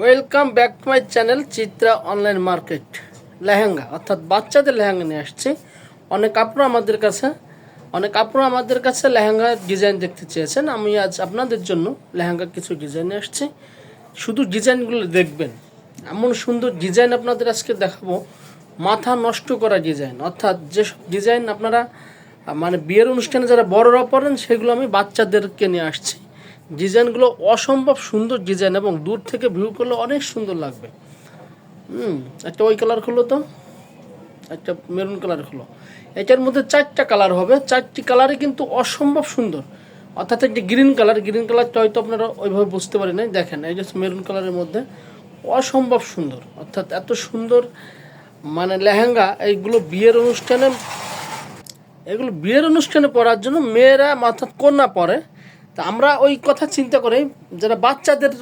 Welcome back to my channel Chitra online market lehenga, অর্থাৎ বাচ্চাদের লেহেঙ্গা নিয়ে আসছি। অনেক আপুরা আমাদের কাছে, অনেক আপুরা আমাদের কাছে লেহেঙ্গা ডিজাইন দেখতে চেয়েছেন। আমি আজ আপনাদের জন্য লেহেঙ্গা কিছু ডিজাইন নিয়ে আসছি। শুধু ডিজাইনগুলো দেখবেন, এমন সুন্দর ডিজাইন আপনাদের আজকে দেখাবো। মাথা নষ্ট করা ডিজাইন অর্থাৎ যেসব ডিজাইন আপনারা মানে বিয়ের অনুষ্ঠানে যারা বড়রা পড়েন, সেগুলো আমি বাচ্চাদেরকে নিয়ে আসছি। ডিজাইনগুলো অসম্ভব সুন্দর ডিজাইন এবং দূর থেকে ভিউ করলে অনেক সুন্দর লাগবে। হুম, একটা ওই কালার খুলো তো, একটা মেরুন কালার খুলো এটার মধ্যে চারটা কালার হবে, চারটি কালারই কিন্তু অসম্ভব সুন্দর। অর্থাৎ একটি গ্রিন কালার গ্রিন কালারটা হয়তো আপনারা ওইভাবে বুঝতে পারেন নাই। দেখেন, এই যে মেরুন কালারের মধ্যে অসম্ভব সুন্দর। অর্থাৎ এত সুন্দর মানে লেহেঙ্গা, এইগুলো বিয়ের অনুষ্ঠানে, এগুলো বিয়ের অনুষ্ঠানে পরার জন্য মেয়েরা মাথা কন্যা পরে। তা আমরা ওই কথা চিন্তা করে, যারা বাচ্চাদের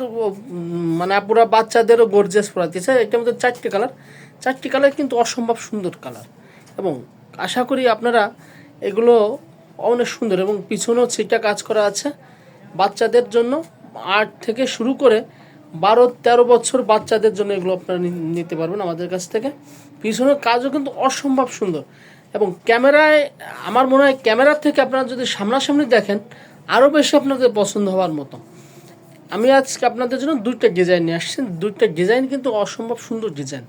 মানে আপুরা বাচ্চাদেরও গর্জেস পরাতে চায় এটার মধ্যে চারটি কালার চারটি কালার কিন্তু অসম্ভব সুন্দর কালার এবং আশা করি আপনারা এগুলো অনেক সুন্দর এবং পিছনেও সেটা কাজ করা আছে বাচ্চাদের জন্য। আট থেকে শুরু করে বারো, তেরো বছর বাচ্চাদের জন্য এগুলো আপনারা নিতে পারবেন আমাদের কাছ থেকে। পিছনের কাজও কিন্তু অসম্ভব সুন্দর। এবং ক্যামেরায়, আমার মনে হয় ক্যামেরার থেকে আপনারা যদি সামনাসামনি দেখেন আরও বেশি আপনাদের পছন্দ হওয়ার মতো। আমি আজকে আপনাদের জন্য দুইটা ডিজাইন নিয়ে আসছি। দুইটা ডিজাইন কিন্তু অসম্ভব সুন্দর ডিজাইন।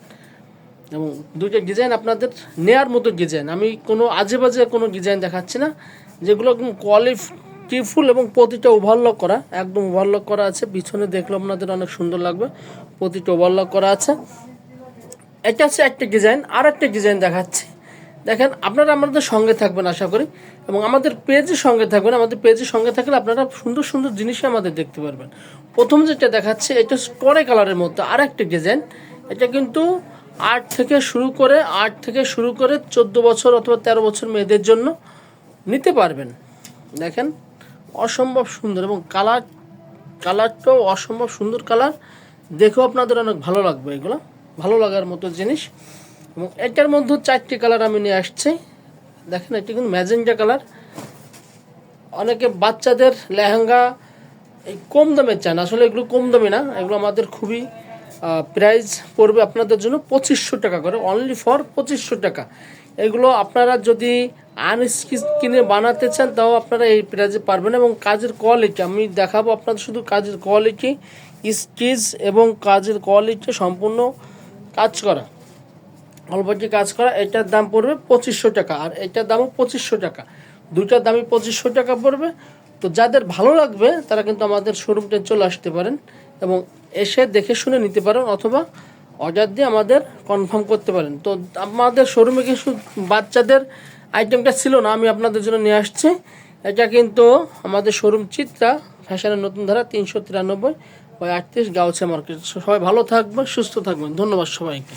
এবং দুইটা ডিজাইন আপনাদের নেয়ার মতো ডিজাইন। আমি কোনো আজে বাজে কোনো ডিজাইন দেখাচ্ছি না। যেগুলো একদম কোয়ালিটিফুল এবং প্রতিটা ওভারলক করা। একদম ওভারলক করা আছে। পিছনে দেখলে আপনাদের অনেক সুন্দর লাগবে। প্রতিটা ওভারলক করা আছে। এটা হচ্ছে একটা ডিজাইন। আর একটা ডিজাইন দেখাচ্ছি। দেখেন, আপনারা আমাদের সঙ্গে থাকবেন, আশা করি। এবং আমাদের পেজের সঙ্গে থাকবেন। আমাদের পেজের সঙ্গে থাকলে আপনারা সুন্দর সুন্দর জিনিসই আমাদের দেখতে পারবেন। প্রথম যেটা দেখাচ্ছে, এটা স্টোরে কালারের মধ্যে আর একটা ডিজাইন এটা কিন্তু আট থেকে শুরু করে, আট থেকে শুরু করে চোদ্দ বছর অথবা তেরো বছর মেয়েদের জন্য নিতে পারবেন। দেখেন, অসম্ভব সুন্দর এবং কালার কালারটাও অসম্ভব সুন্দর কালার দেখেও আপনাদের অনেক ভালো লাগবে এগুলো। ভালো লাগার মতো জিনিস। এবং এটার মধ্যে চারটি কালার আমি নিয়ে আসছি। দেখেন, এটি কিন্তু ম্যাজেন্টা কালার। অনেকে বাচ্চাদের লেহেঙ্গা এই কম দামের চান। আসলে এগুলো কম দামি না। এগুলো আমাদের খুবই প্রাইস পড়বে আপনাদের জন্য পঁচিশশো টাকা করে। অনলি ফর পঁচিশশো টাকা। এগুলো আপনারা যদি আনস্কিচ কিনে বানাতে চান, তাও আপনারা এই প্রাইজে পারবেন এবং কাজের কোয়ালিটি আমি দেখাবো আপনাদের শুধু কাজের কোয়ালিটি স্টিচ এবং কাজের কোয়ালিটি সম্পূর্ণ কাজ করা। অল্পটি কাজ করা, এটার দাম পড়বে পঁচিশশো টাকা, আর এটার দামও পঁচিশশো টাকা। দুইটার দামই পঁচিশশো টাকা পড়বে। তো যাদের ভালো লাগবে, তারা কিন্তু আমাদের শোরুমটা চলে আসতে পারেন এবং এসে দেখে শুনে নিতে পারেন অথবা অর্ডার দিয়ে আমাদের কনফার্ম করতে পারেন। তো আমাদের শোরুমে কিছু বাচ্চাদের আইটেমটা ছিল না, আমি আপনাদের জন্য নিয়ে আসছি। এটা কিন্তু আমাদের শোরুম চিত্রা, ফ্যাশনের নতুন ধারা তিনশো তিরানব্বই ওই আটত্রিশ গাউছে মার্কেট। সবাই ভালো থাকবেন, সুস্থ থাকবেন। ধন্যবাদ সবাইকে।